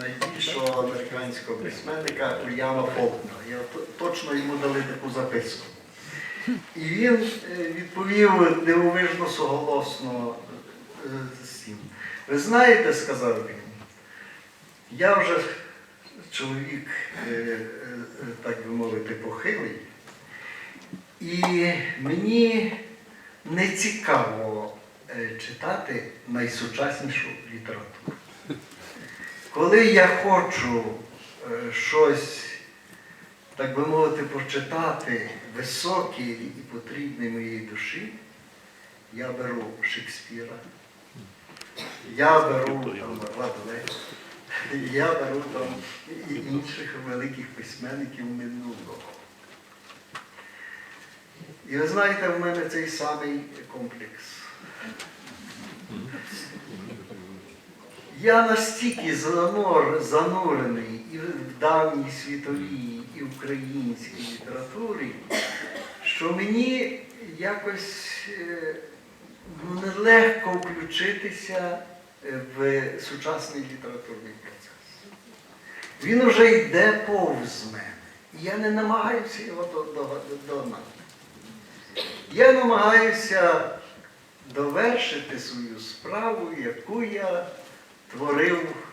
найбільшого американського письменника Уільяма Фолкнера. Я точно йому дали таку записку. І він е, відповів дивовижно суголосно е, з цим. Ви знаєте, сказав він, я вже чоловік, е, е, е, так би мовити, похилий, і мені не цікаво е, читати найсучаснішу літературу. Коли я хочу е, щось, так би мовити, прочитати високе і потрібне моїй душі, я беру Шекспіра, я беру там Владлена, я беру там і інших великих письменників минулого. І ви знаєте, в мене цей самий комплекс. Я настільки занурений і в давній світовій, і українській літературі, що мені якось е, ну, нелегко включитися е, в сучасний літературний процес. Він уже йде повз мене. Я не намагаюся його до- до- догнати. Я намагаюся довершити свою справу, яку я творив в поті чого.